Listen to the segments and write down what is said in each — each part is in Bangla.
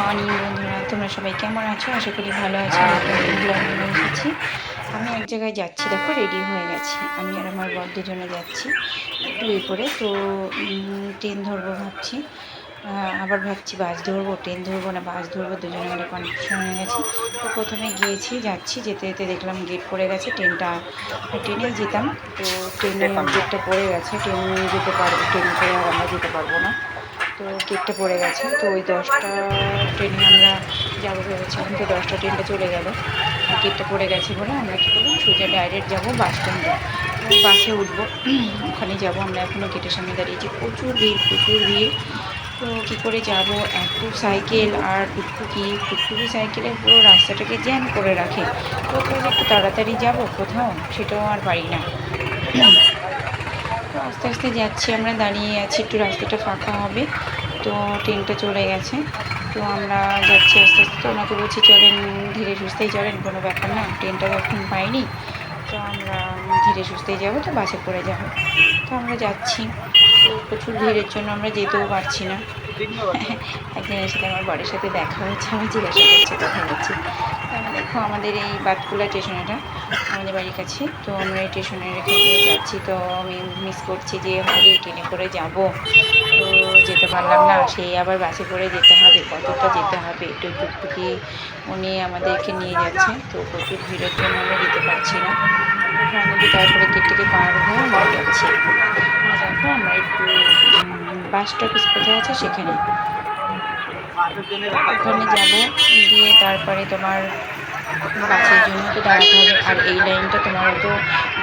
মর্নিং বন্ধুরা। তোমরা সবাই কেমন আছো? আশা করি ভালো আছো। এসেছি আমি এক জায়গায় যাচ্ছি দেখো রেডি হয়ে গেছি। আমি আর আমার বর দুজনে যাচ্ছি একটু এ করে। তো ট্রেন ধরবো ভাবছি। আবার ভাবছি বাস ধরবো ট্রেন ধরবো না বাস ধরবো দুজনে মিলে কনফিউশন হয়ে গেছে। তো প্রথমে গিয়েছি যাচ্ছি যেতে যেতে দেখলাম গেট পড়ে গেছে ট্রেনটা ট্রেনেই যেতাম। তো ট্রেনে গেটটা পড়ে গেছে ট্রেন যেতে পারব ট্রেন করে আর আমরা যেতে পারব না। তো গেটটা পড়ে গেছে। তো ওই দশটা ট্রেনে আমরা যাব ভেবেছিলাম, তো দশটা ট্রেনটা চলে গেল। গেটটা পড়ে গেছে বলে আমরা কী করলাম, সোজা ডাইরেক্ট যাব বাস স্ট্যান্ডে বাসে উঠবো, ওখানে যাব আমরা এখনও গেটের সামনে দাঁড়িয়েছি প্রচুর ভিড় প্রচুর ভিড়। তো কী করে যাব, এত সাইকেল আর টুকটুকি টুকটুকি সাইকেলের পুরো রাস্তাটাকে জ্যাম করে রাখে। তো একটু তাড়াতাড়ি যাব, কোথাও সেটাও আর পারি না। আস্তে আস্তে যাচ্ছি আমরা, দাঁড়িয়ে আছি, একটু রাস্তাটা ফাঁকা হবে। তো ট্রেনটা চলে গেছে। তো আমরা যাচ্ছি আস্তে আস্তে। তো ওনাকে বলছি, চলেন ধীরে সুস্থেই চলেন, কোনো ব্যাপার না, ট্রেনটা যখন পাইনি। তো আমরা ধীরে সুস্থেই যাব, তো বাসে পড়ে যাব। তো আমরা যাচ্ছি। প্রচুর ভিড়ের জন্য আমরা যেতেও পারছি না। একজনের সাথে আমার বাড়ির সাথে দেখা হয়েছে আমি জিজ্ঞাসা করছি কথা আমরা দেখো আমাদের এই বাতকুলা স্টেশনটা আমাদের বাড়ির কাছে। তো আমরা এই স্টেশনে রেখে দিয়ে যাচ্ছি, তো আমি মিস করছি যে হারিয়ে ট্রেনে করে যাব। তো যেতে পারলাম না সেই আবার বাসে করে যেতে হবে, কতটা যেতে হবে, একটু টুকটুকি উনি আমাদেরকে নিয়ে যাচ্ছে। তো প্রচুর ভিড়ের জন্য আমরা যেতে পারছি না। তারপরে থেকে পার হয়ে আমরা যাচ্ছি দেখো আমরা একটু বাস স্টপেজ কোথায় আছে সেখানে ওখানে যাব। গিয়ে তারপরে তোমার বাসের জন্য তো দাঁড়াতে হবে আর এই লাইনটা তোমার অত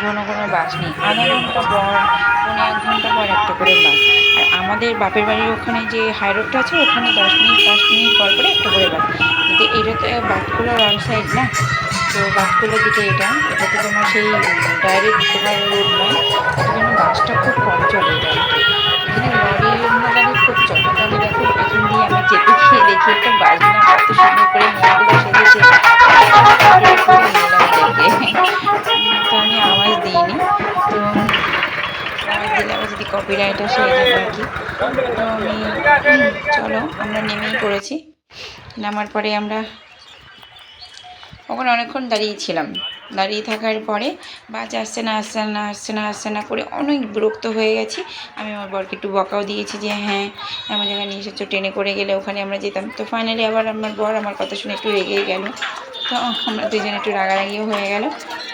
ঘন ঘন বাস নেই আধা ঘণ্টা পর পৌনে এক ঘণ্টা পর একটা করে বাস আর আমাদের বাপের বাড়ির ওখানে যে হাই রোডটা আছে ওখানে দশ মিনিট পাঁচ মিনিট পর পরে একটা করে বাস কিন্তু এটা তো বাটকুলা রং সাইড না তো বাটকুলার দিকে এটা এটা তো তোমার সেই ডাইরেক্ট তোমার রোড নয় তার জন্য বাসটা খুব কম চলে এটা। এখানে লরি গাড়ি খুব চলে তো আমি দেখো এখান দিয়ে আমি যেতে গিয়ে দেখি একটা বাস না কত সুন্দর করে মেয়েগুলো সেজেছে। তো আমি আওয়াজ দিইনি, তো আওয়াজ দিলে আবার যদি কপিরাইট আসে, এই আর কি। তো আমি, চলো, আমরা নেমেই পড়েছি। নামার পরে আমরা ওখানে অনেকক্ষণ দাঁড়িয়েছিলাম দাঁড়িয়ে থাকার পরে বাস আসছে না আসছে না আসছে না আসছে না করে অনেক বিরক্ত হয়ে গেছি। আমি আমার বরকে একটু বকাও দিয়েছি যে হ্যাঁ আমার জায়গায় নিয়ে এসেছ, ট্রেনে করে গেলে ওখানে আমরা যেতাম। তো ফাইনালি আবার আমার বর আমার কথা শুনে একটু রেগেই গেল। তো আমরা দুজনে একটু রাগারাগিও হয়ে গেল।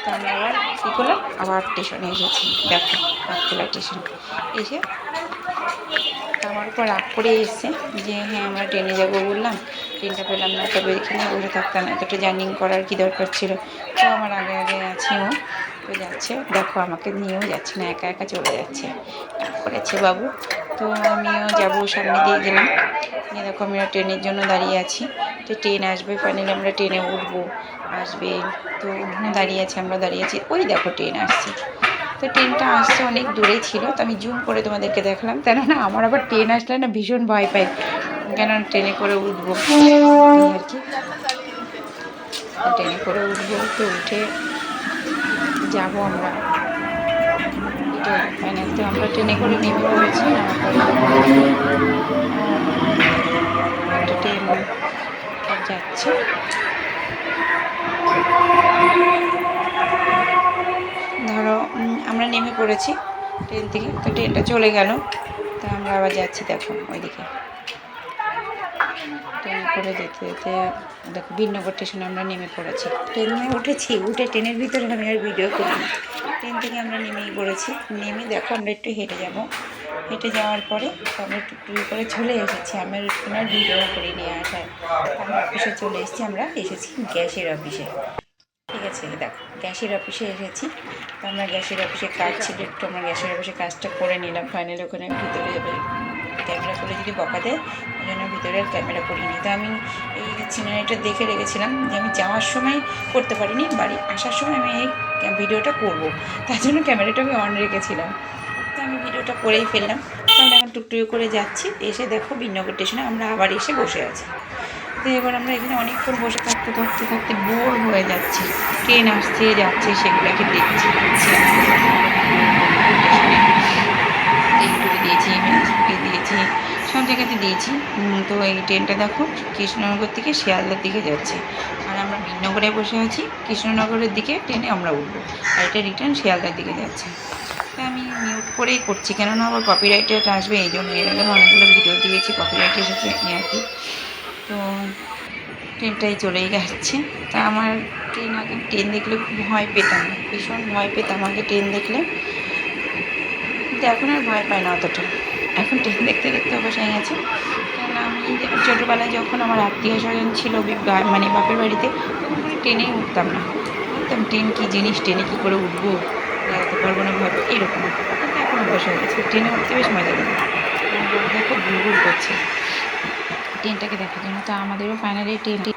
তো আমরা আবার কী করলাম? আবার স্টেশনে এসেছি। দেখো বাতকুলা স্টেশন এসে আমার উপর রাগ করে এসছে যে হ্যাঁ আমরা ট্রেনে যাব বললাম। ট্রেনটা পেলাম না, তবে এখানে বসে থাকতাম। এতটা জার্নিং করার কি দরকার ছিল? তো আমার আগে আগে আছে ও। তো যাচ্ছে। দেখো, আমাকে নিয়েও যাচ্ছে না, একা একা চলে যাচ্ছে। করেছে বাবু। তো আমিও যাব সামনে দিয়ে গেলাম। নিয়ে দেখো আমরা ট্রেনের জন্য দাঁড়িয়ে আছি। তো ট্রেন আসবে ফাইনালি আমরা ট্রেনে উঠবো। আসবে। তো ওখানে দাঁড়িয়ে আছে, আমরা দাঁড়িয়ে আছি। ওই দেখো, ট্রেন আসছে। তো ট্রেনটা আসছে অনেক দূরেই ছিল, তো আমি জুম করে তোমাদেরকে দেখলাম। কেননা আমার আবার ট্রেন আসলে না ভীষণ ভয় পাই। কেন ট্রেনে করে উঠবো। আর কি। ট্রেনে করে উঠবো তো উঠে যাব আমরা। এটা ফাইনাল তো আমরা ট্রেনে করে নেমে পড়েছি। ট্রেন যাচ্ছে। ধরো আমরা নেমে পড়েছি ট্রেন থেকে, তো ট্রেনটা চলে গেল। তো আমরা আবার যাচ্ছি, দেখো, ওইদিকে। ট্রেনে করে যেতে যেতে, দেখো বিনগর স্টেশনে আমরা নেমে পড়েছি। ট্রেনে উঠেছি, উঠে ট্রেনের ভিতরে আমি আর ভিডিও করি ট্রেন থেকে আমরা নেমেই পড়েছি। নেমে দেখো, আমরা একটু হেঁটে যাব। হেঁটে যাওয়ার পরে আমরা টুকটুকি করে চলে এসেছি। আমি আর ভিডিও করিনি আসার আমরা অফিসে চলে এসেছি, আমরা এসেছি গ্যাসের অফিসে। আছে, দেখো, গ্যাসের অফিসে এসেছি, তো আমরা গ্যাসের অফিসে কাজ ছিল, একটু আমরা গ্যাসের অফিসে কাজটা করে নিলাম ফাইনালি ওখানে ভিতরে ক্যামেরা করে যদি বকা দেয় ওই জন্য ভিতরে আর ক্যামেরা করিনি। তো আমি এই সিনারিটা দেখে রেখেছিলাম যে আমি যাওয়ার সময় করতে পারিনি, বাড়ি আসার সময় আমি এই ভিডিওটা করব। তার জন্য ক্যামেরাটা আমি অন রেখেছিলাম। তো আমি ভিডিওটা করেই ফেললাম। তো আমরা এখন টুকটুকি করে যাচ্ছি, এসে দেখো বিনগর স্টেশনে আমরা আবার এসে বসে আছি। তো এবার আমরা এখানে অনেকক্ষণ বসে থাকতে থাকতে থাকতে বোর হয়ে যাচ্ছি। ট্রেন আসছে, যাচ্ছে, সেগুলোকে দেখছি। দিয়েছি সব জায়গাতে দিয়েছি তো এই ট্রেনটা দেখো, কৃষ্ণনগর থেকে শিয়ালদার দিকে যাচ্ছে। আর আমরা বিনগরে বসে আছি, কৃষ্ণনগরের দিকে ট্রেনে আমরা উঠবো। আর এটা রিটার্ন শিয়ালদার দিকে যাচ্ছে। তা আমি মিউট করেই করছি, কেননা আবার কপিরাইটে আসবে, এই জন্য এর আগে অনেকগুলো ভিডিও দিয়েছি কপিরাইট এসেছে আর কি। তো ট্রেনটাই চলেই যাচ্ছে। তা আমার ট্রেন আগে, ট্রেন দেখলে খুব ভয় পেতাম, ভীষণ ভয় পেতাম আগে ট্রেন দেখলে। কিন্তু এখন আর ভয় পাই না অতটা। এখন ট্রেন দেখতে দেখতে অবশ্য গেছে। কেন আমি ছোটোবেলায় যখন আমার আত্মীয় স্বজন ছিল মানে বাপের বাড়িতে, তখন আমি ট্রেনেই উঠতাম না। উঠতাম ট্রেন কী জিনিস? ট্রেনে কী করে উঠবো? দাঁড়াতে পারব না ভয় এরকম। এখন অভ্যাস হয়ে গেছে। ট্রেনে উঠতে বেশ মজা লাগে। দেখো, ঘুরঘুর করছে। ট্রেনটাকে দেখার জন্য। তো আমাদেরও ফাইনালি ট্রেনটি